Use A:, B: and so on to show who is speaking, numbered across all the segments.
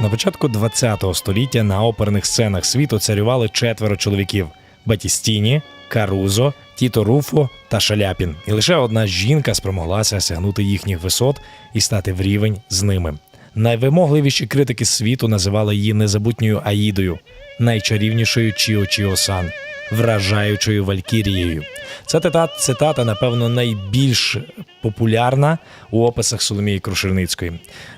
A: На початку ХХ століття на оперних сценах світу царювали четверо чоловіків: Батістіні, Карузо, Тіто Руфо та Шаляпін. І лише одна жінка спромоглася сягнути їхніх висот і стати в рівень з ними. Найвимогливіші критики світу називали її незабутньою Аїдою, найчарівнішою Чіо Чіо Сан, вражаючою Валькірією. Ця цитата, цитата, напевно, найбільш популярна у описах Соломії Крушельницької.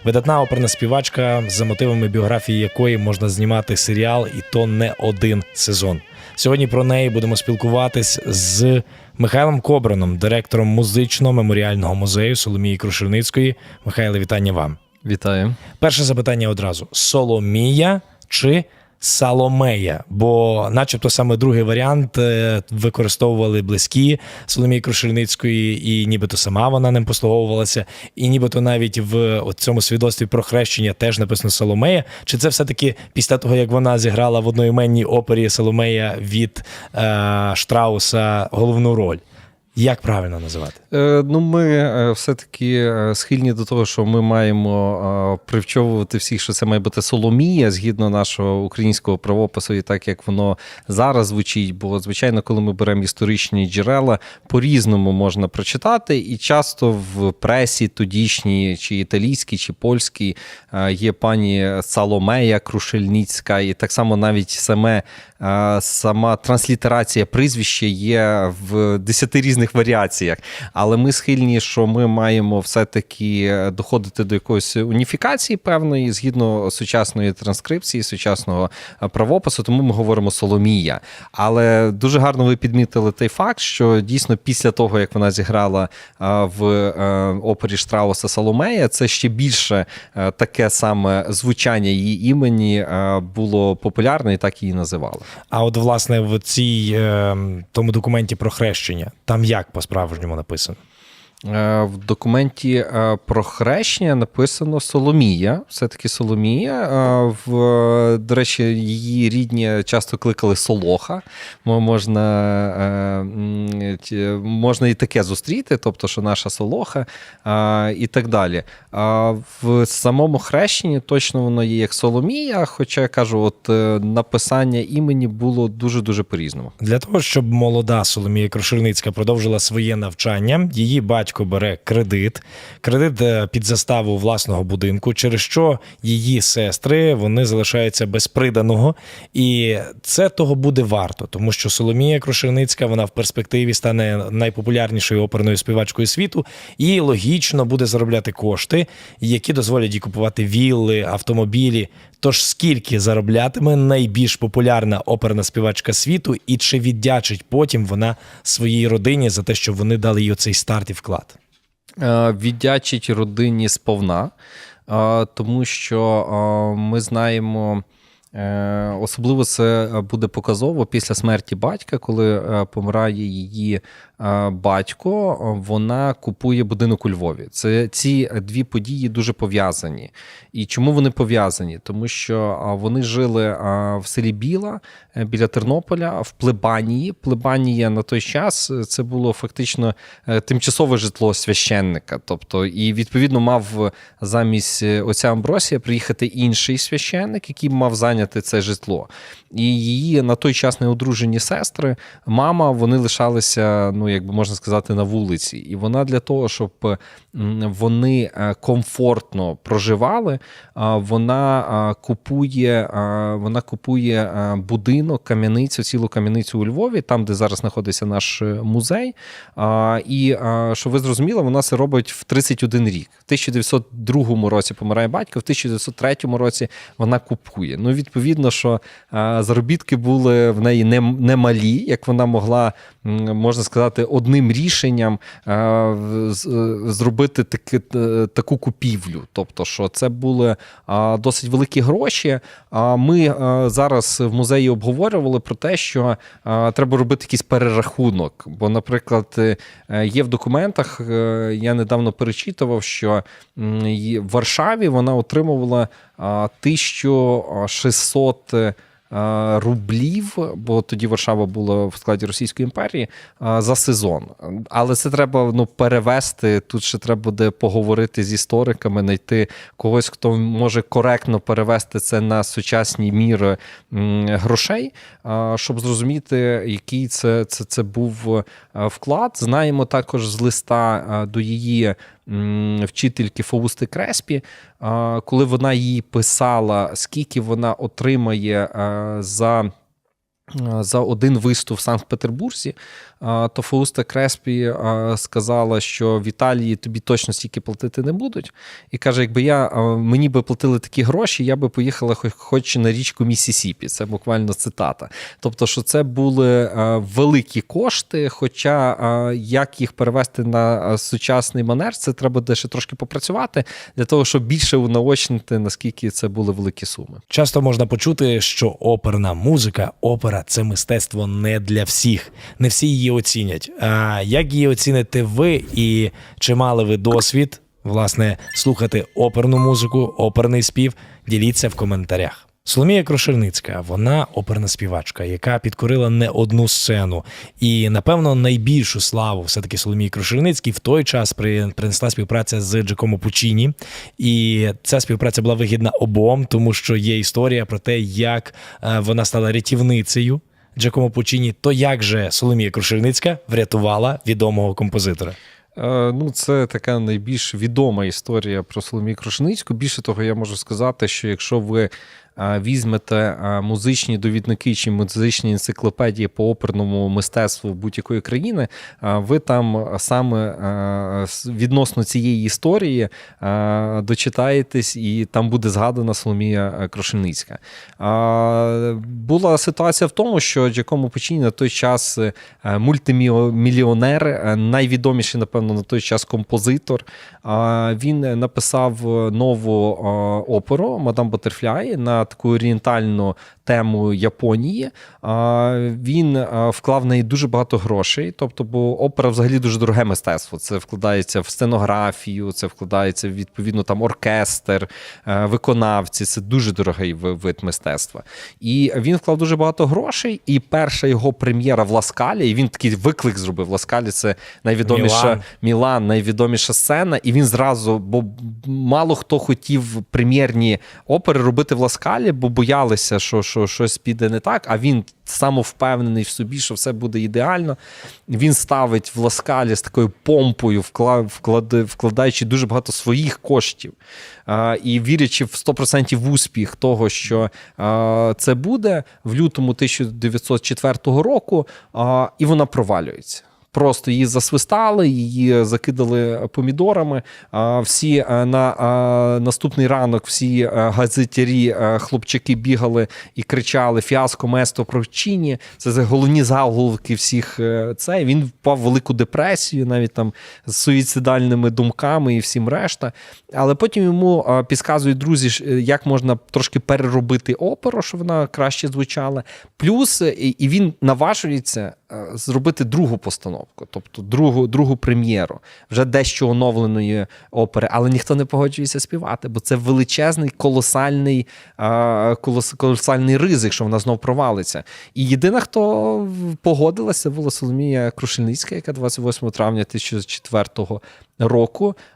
A: Видатна оперна співачка, за мотивами біографії якої можна знімати серіал, і то не один сезон. Сьогодні про неї будемо спілкуватись з Михайлом Кобраном, директором музично-меморіального музею Соломії Крушельницької. Михайле, вітання вам.
B: Вітаю.
A: Перше запитання одразу: Соломія чи Саломея? Бо, начебто, саме другий варіант е, використовували близькі Соломії Крушельницької, і нібито сама вона ним послуговувалася, і нібито навіть в цьому свідоцтві про хрещення теж написано Соломея. Чи це все-таки після того, як вона зіграла в одноіменній опері Соломея від е, Штрауса головну роль? Як правильно називати?
B: Е, ну, ми е, все-таки е, схильні до того, що ми маємо привчовувати всіх, що це має бути Соломія згідно нашого українського правопису, і так як воно зараз звучить. Бо, звичайно, коли ми беремо історичні джерела, по-різному можна прочитати, і часто в пресі тодішній, чи італійській, чи польській, є пані Саломея Крушельницька, і так само навіть саме сама транслітерація прізвища є в десяти різних варіаціях. Але ми схильні, що ми маємо все-таки доходити до якоїсь уніфікації певної згідно сучасної транскрипції, сучасного е, правопису, тому ми говоримо Соломія. Але дуже гарно ви підмітили той факт, що дійсно після того, як вона зіграла е, в е, опері Штрауса Соломея, це ще більше е, таке саме звучання її імені е, було популярне і так її називали.
A: А от власне в цій е, тому документі про хрещення, там як по-справжньому написано?
B: Е, В документі е, про хрещення написано Соломія. Все-таки Соломія. Е, В, до речі, її рідні часто кликали Солоха. Можна, можна і таке зустріти, тобто, що наша Солоха і так далі. А в самому хрещенні точно воно є як Соломія, хоча я кажу, от написання імені було дуже-дуже по-різному.
A: Для того, щоб молода Соломія Крушельницька продовжила своє навчання, її батько бере кредит, кредит е, під заставу власного будинку, через що її сестри вони залишаються без приданого, і це того буде варто, тому що Соломія Крушельницька вона в перспективі стане найпопулярнішою оперною співачкою світу і логічно буде заробляти кошти, які дозволять їй купувати вілли, автомобілі. Тож скільки зароблятиме найбільш популярна оперна співачка світу, і чи віддячить потім вона своїй родині за те, що вони дали їй цей старт і вклад?
B: Е, віддячить родині сповна, е, тому що е, ми знаємо. Е, Особливо це буде показово після смерті батька, коли е, помирає її е, батько, е, вона купує будинок у Львові. Це ці дві події дуже пов'язані. І чому вони пов'язані? Тому що е, вони жили е, в селі Біла е, біля Тернополя в Плебанії. Плебанія на той час е, це було фактично е, тимчасове житло священника. Тобто, і відповідно мав замість е, отця Амбросія приїхати інший священник, який мав зайняти це житло. І її на той час неодружені сестри, мама, вони лишалися, ну як би можна сказати, на вулиці. І вона для того, щоб вони е, комфортно проживали, вона купує, вона купує будинок, кам'яницю, цілу кам'яницю у Львові, там, де зараз знаходиться наш е, музей. І що ви зрозуміли, вона це робить в 31 рік. В 1902 році помирає батько, в 1903 році вона купує. Ну, відповідно, що заробітки були в неї не, не як вона могла, можна сказати, одним рішенням е, зробити таки, е, таку купівлю. Тобто, що це були досить великі гроші. А ми зараз в музеї обговорювали про те, що треба робити якийсь перерахунок. Бо, наприклад, е, є в документах, е, я недавно перечитував, що в Варшаві вона отримувала 1600 е, рублів, бо тоді Варшава була в складі Російської імперії е, за сезон. Але це треба ну, перевести. Тут ще треба буде поговорити з істориками, знайти когось, хто може коректно перевести це на сучасні міри грошей, е, щоб зрозуміти, який це, це, це був вклад. Знаємо також з листа до її вчительки Фаусти Креспі, коли вона їй писала, скільки вона отримає за. Е, За один виступ в Санкт-Петербурзі, е, то Фауста Креспі е, сказала, що в Італії тобі точно стільки платити не будуть. І каже: якби я мені би платили такі гроші, я би поїхала хоч, на річку Місісіпі. Це буквально цитата. Тобто, що це були великі кошти. Хоча як їх перевести на сучасний манер, це треба де трошки попрацювати для того, щоб більше унаочнити, наскільки це були великі суми.
A: Часто можна почути, що оперна музика, опера це мистецтво не для всіх. Не всі її оцінять. А як її оціните ви і чи мали ви досвід власне слухати оперну музику, оперний спів? Діліться в коментарях. Соломія Крошерницька, вона оперна співачка, яка підкорила не одну сцену. І, напевно, найбільшу славу все-таки Соломії Крошерницькій в той час принесла співпраця з Джакомо Пучіні. І ця співпраця була вигідна обом, тому що є історія про те, як е, вона стала рятівницею Джакомо Пучіні. То як же Соломія Крошерницька врятувала відомого композитора?
B: Е, Ну, це така найбільш відома історія про Соломію Крушницьку. Більше того, я можу сказати, що якщо ви візьмете музичні довідники чи музичні енциклопедії по оперному мистецтву будь-якої країни, ви там саме відносно цієї історії дочитаєтесь, і там буде згадана Соломія Крушельницька. Була ситуація в тому, що Джакомо Пучіні на той час мультимільйонер, найвідоміший, напевно, на той час композитор. Він написав нову оперу Мадам Батерфляй на таку орієнтальну тему Японії. А, Він вклав в неї дуже багато грошей. Тобто, бо опера взагалі дуже дороге мистецтво. Це вкладається в сценографію, це вкладається в відповідно там оркестр, е, виконавці. Це дуже дорогий вид мистецтва. І він вклав дуже багато грошей. І перша його прем'єра в Ласкалі, і він такий виклик зробив. Ласкалі це найвідоміша
A: Мілан.
B: Мілан, найвідоміша сцена. І він зразу, бо мало хто хотів прем'єрні опери робити в Ласкалі, бо боялися, що, що щось піде не так. А він самовпевнений в собі, що все буде ідеально. Він ставить в Ласкалі з такою помпою, вкладаючи дуже багато своїх коштів. І вірячи в 100% в успіх того, що це буде в лютому 1904 року, і вона провалюється. Просто її засвистали, її закидали помідорами. А, Всі е, на а, наступний ранок всі е, газетярі, е, хлопчаки бігали і кричали Фіаско место Прочині. Це головні заголовки всіх. е, Це він впав в велику депресію, навіть там з суїцидальними думками і всім решта. Але потім йому підказують друзі, е, як можна трошки переробити оперу, щоб вона краще звучала. Плюс е, і, він наважується е, зробити другу постановку, тобто другу, другу прем'єру, вже дещо оновленої опери, але ніхто не погоджується співати, бо це величезний, колосальний, колос, колосальний ризик, що вона знов провалиться. І єдина, хто погодилася, була Соломія Крушельницька, яка 28 травня 2004 року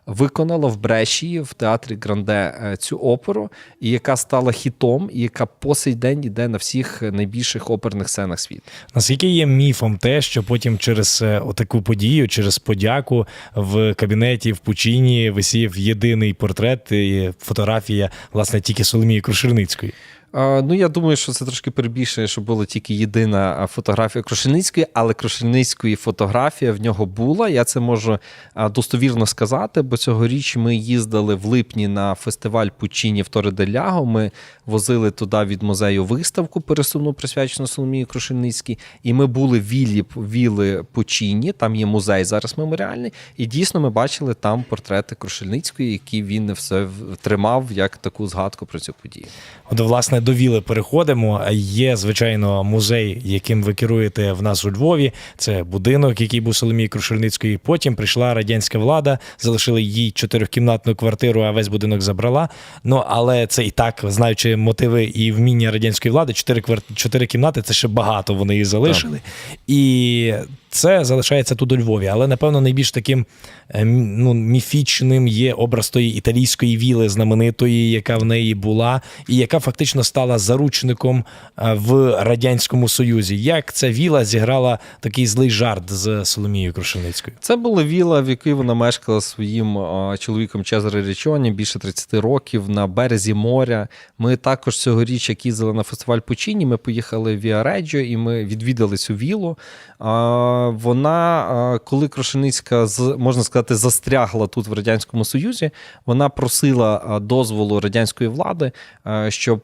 B: виконала в Брешії в театрі Гранде е, цю оперу, і яка стала хітом, і яка по сей день йде на всіх найбільших оперних сценах світу.
A: Наскільки є міфом те, що потім через е, отаку подію, через подяку в кабінеті в Пучині висів єдиний портрет і фотографія, власне, тільки Соломії Крушерницької.
B: Ну, я думаю, що це трошки перебільшує, що була тільки єдина фотографія Крушельницької, але Крушельницької фотографія в нього була. Я це можу достовірно сказати, бо цьогоріч ми їздили в липні на фестиваль Пучині в Торределяго. Ми возили туди від музею виставку пересувну присвячену Соломії Крушельницькій. І ми були в віллі віли Пучині, там є музей зараз меморіальний. І дійсно ми бачили там портрети Крушельницької, які він все тримав як таку згадку про цю подію.
A: От, власне, до віли переходимо. Є, звичайно, музей, яким ви керуєте в нас у Львові. Це будинок, який був Соломії Крушельницької. Потім прийшла радянська влада. залишили їй чотирьохкімнатну квартиру, а весь будинок забрала. Ну але це і так, знаючи мотиви і вміння радянської влади, чотири квар... чотири кімнати це ще багато. Вони її залишили. І це залишається тут у Львові. Але напевно найбільш таким е, ну, міфічним є образ тої італійської віли знаменитої, яка в неї була, і яка фактично стала заручником е, в радянському союзі. Як ця віла зіграла такий злий жарт з Соломією Крушеницькою?
B: Це була віла, в якій вона мешкала своїм чоловіком Чезаре Річоні більше 30 років на березі моря. Ми також цьогоріч, як їздили на фестиваль Пучині, ми поїхали в Віареджо і ми відвідали цю вілу. Вона, коли Крушеницька, з- можна сказати, застрягла тут в Радянському Союзі, вона просила дозволу радянської влади, щоб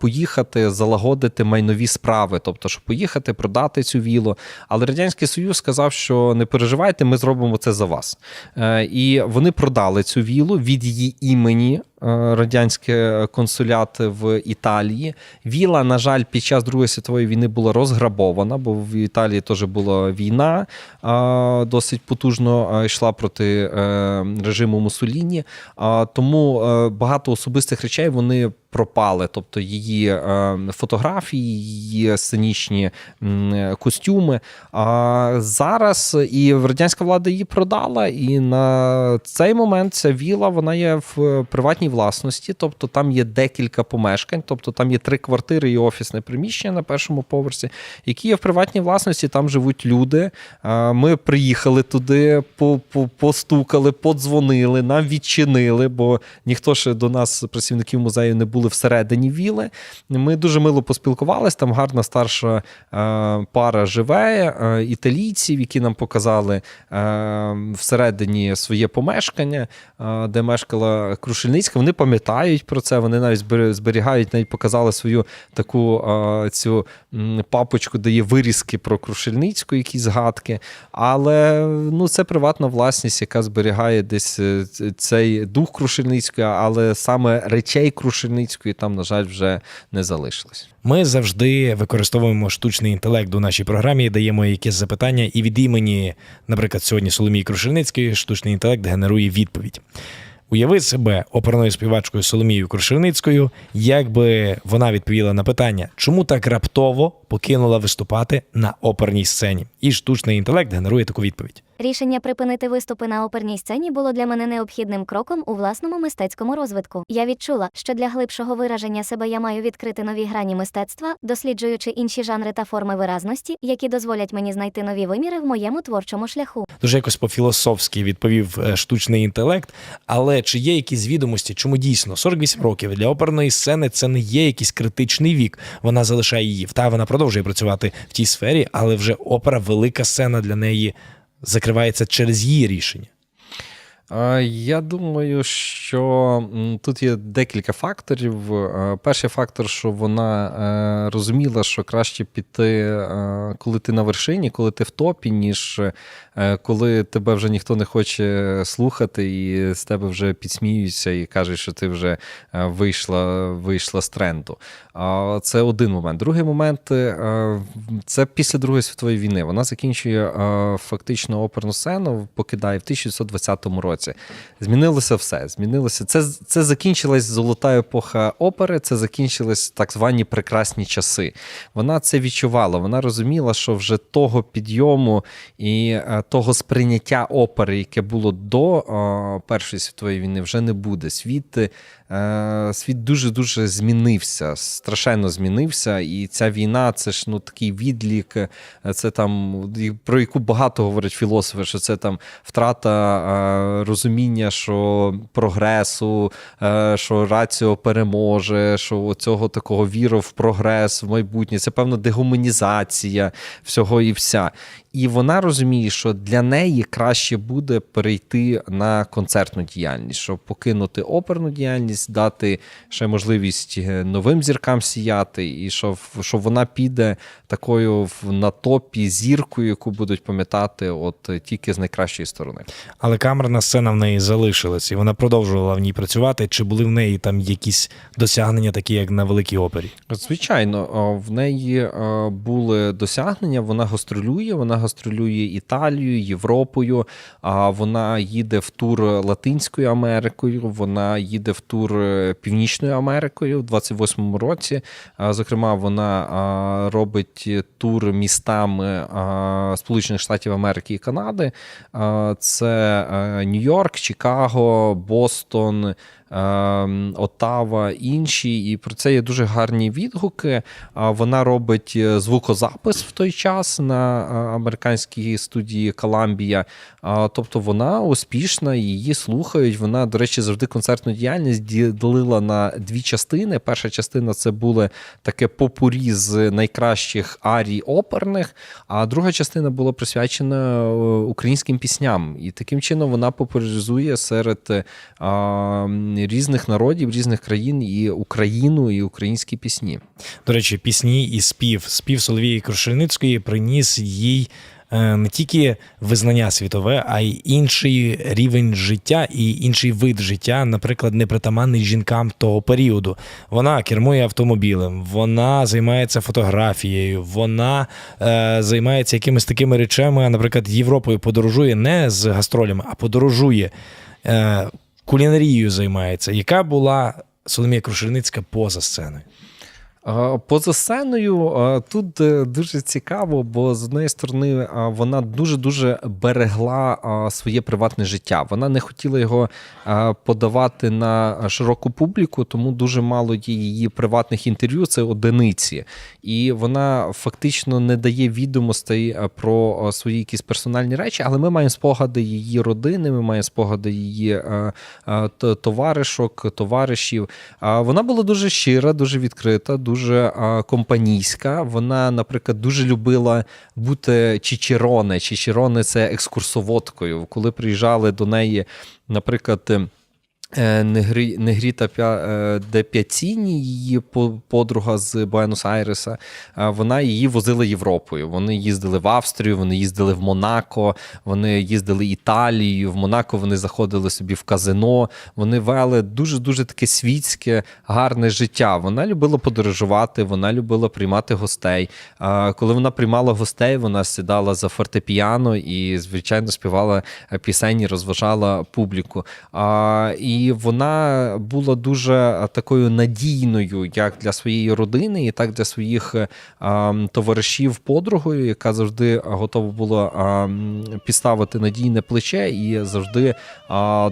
B: поїхати залагодити майнові справи, тобто, щоб поїхати продати цю вілу. Але Радянський Союз сказав, що не переживайте, ми зробимо це за вас. Е, І вони продали цю вілу від її імені. Е, Радянське консулят в Італії. Віла, на жаль, під час Другої світової війни була розграбована, бо в Італії теж була війна досить потужно йшла проти е, режиму Мусоліні. Тому е, багато особистих речей вони пропали. Тобто її е, фотографії, її сценічні костюми. А зараз і радянська влада її продала, і на цей момент ця віла вона є в приватній власності, тобто там є декілька помешкань, тобто там є три квартири і офісне приміщення на першому поверсі, які є в приватній власності. Там живуть люди. Ми приїхали туди, по- по- постукали, подзвонили, нам відчинили, бо ніхто ще до нас, працівників музею, не були всередині віли. Ми дуже мило поспілкувалися. Там гарна старша е, пара живе, е, італійців, які нам показали е, всередині своє помешкання, де мешкала Крушельницька. Вони пам'ятають про це. Вони навіть зберігають, навіть показали свою таку цю папочку, де є вирізки про Крушельницьку, якісь згадки. Але ну, це приватна власність, яка зберігає десь цей дух Крушельницької, але саме речей Крушельницької там, на жаль, вже не залишилось.
A: Ми завжди використовуємо штучний інтелект у нашій програмі, даємо якесь запитання, і від імені, наприклад, сьогодні Соломії Крушельницької, штучний інтелект генерує відповідь. Уяви себе оперною співачкою Соломією Крушельницькою, якби вона відповіла на питання, чому так раптово покинула виступати на оперній сцені. І штучний інтелект генерує таку відповідь.
C: Рішення припинити виступи на оперній сцені було для мене необхідним кроком у власному мистецькому розвитку. Я відчула, що для глибшого вираження себе я маю відкрити нові грані мистецтва, досліджуючи інші жанри та форми виразності, які дозволять мені знайти нові виміри в моєму творчому шляху.
A: Дуже якось по-філософськи відповів е, штучний інтелект. Але чи є якісь відомості, чому дійсно 48 років для оперної сцени це не є якийсь критичний вік? Вона залишає її. Та вона продовжує працювати в тій сфері, але вже опера, велика сцена для неї закривається через її рішення.
B: Е, Я думаю, що тут є декілька факторів. Е, Перший фактор, що вона е, розуміла, що краще піти, коли ти на вершині, коли ти в топі, ніж коли тебе вже ніхто не хоче слухати, і з тебе вже підсміються і кажуть, що ти вже вийшла, вийшла з тренду. Це один момент. Другий момент це після Другої світової війни. Вона закінчує фактично оперну сцену, покидає в 1920 році. Змінилося все. Змінилося. Це, це закінчилась золота епоха опери, це закінчились так звані прекрасні часи. Вона це відчувала. Вона розуміла, що вже того підйому і е, того сприйняття опери, яке було до е, Першої світової війни, вже не буде. Світ, е, світ дуже дуже змінився, страшенно змінився. І ця війна це ж ну такий відлік. е, Це там про яку багато говорять філософи, що це там втрата е, розуміння, що прогресу, е, що раціо переможе, що цього такого віру в прогрес, в майбутнє. Це певна дегуманізація всього і вся. І вона розуміє, що для неї краще буде перейти на концертну діяльність, щоб покинути оперну діяльність, можливість дати ще можливість е, новим зіркам сіяти, і що, що вона піде такою в- на топі зіркою, яку будуть пам'ятати от е, тільки з найкращої сторони.
A: Але камерна сцена в неї залишилась, і вона продовжувала в ній працювати. Чи були в неї там якісь досягнення, такі як на великій опері?
B: Звичайно, в неї були досягнення. Вона гастролює, вона гастролює Італією, Європою. А вона їде в тур Латинською Америкою. Вона їде в тур е, Північною Америкою в 28-му році. Зокрема, вона робить тур містами Сполучених Штатів Америки і Канади. Це е, Нью-Йорк, Чикаго, Бостон. Ем, Оттава, інші, і про це є дуже гарні відгуки. Вона робить е, звукозапис в той час на е, американській студії Коламбія. Тобто вона успішна, її слухають. Вона, до речі, завжди концертну діяльність ділила на дві частини. Перша частина це були таке попурі з найкращих арій оперних, а друга частина була присвячена е, українським пісням. І таким чином вона популяризує серед різних народів, різних країн і Україну, і українські пісні.
A: До речі, пісні і спів. Спів Соловії Крушельницької приніс їй е, не тільки визнання світове, а й інший рівень життя і інший вид життя, наприклад, непритаманний жінкам того періоду. Вона кермує автомобілем, вона займається фотографією, вона е, займається якимись такими речами, наприклад, Європою подорожує не з гастролями, а подорожує. Е, кулінарією займається. Яка була Соломія Крушельницька поза сценою?
B: Поза сценою тут е, дуже цікаво, бо з однієї сторони вона дуже дуже берегла своє приватне життя. Вона не хотіла його подавати на широку публіку, тому дуже мало її приватних інтерв'ю. Це одиниці, і вона фактично не дає відомостей про свої якісь персональні речі. Але ми маємо спогади її родини, ми маємо спогади її товаришок, товаришів. Вона була дуже щира, дуже відкрита, дуже а, компанійська. Вона, наприклад, дуже любила бути чичероне. Чичероне це екскурсоводкою. Коли приїжджали до неї, наприклад. Е, Негрі, Негріта е, де П'яціні, її подруга з Буенос-Айреса, е, вона її возила Європою. Вони їздили в Австрію, вони їздили в Монако, вони їздили Італією. В Монако вони заходили собі в казино. Вони вели дуже дуже таке світське, гарне життя. Вона любила подорожувати, вона любила приймати гостей. Коли вона приймала гостей, вона сідала за фортепіано і, звичайно, співала пісень і розважала публіку. А, І вона була дуже е, такою надійною, як для своєї родини, і так для своїх е, товаришів подругою, яка завжди готова була підставити надійне плече і завжди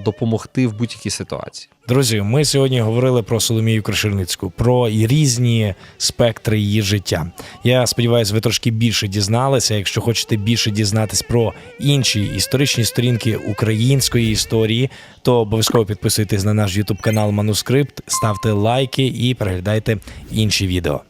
B: допомогти в будь-якій ситуації.
A: Друзі, ми сьогодні говорили про Соломію Крушельницьку, про різні спектри її життя. Я сподіваюся, ви трошки більше дізналися. Якщо хочете більше дізнатись про інші історичні сторінки української історії, то обов'язково підписуйтесь на наш YouTube канал Манускрипт, ставте лайки і переглядайте інші відео.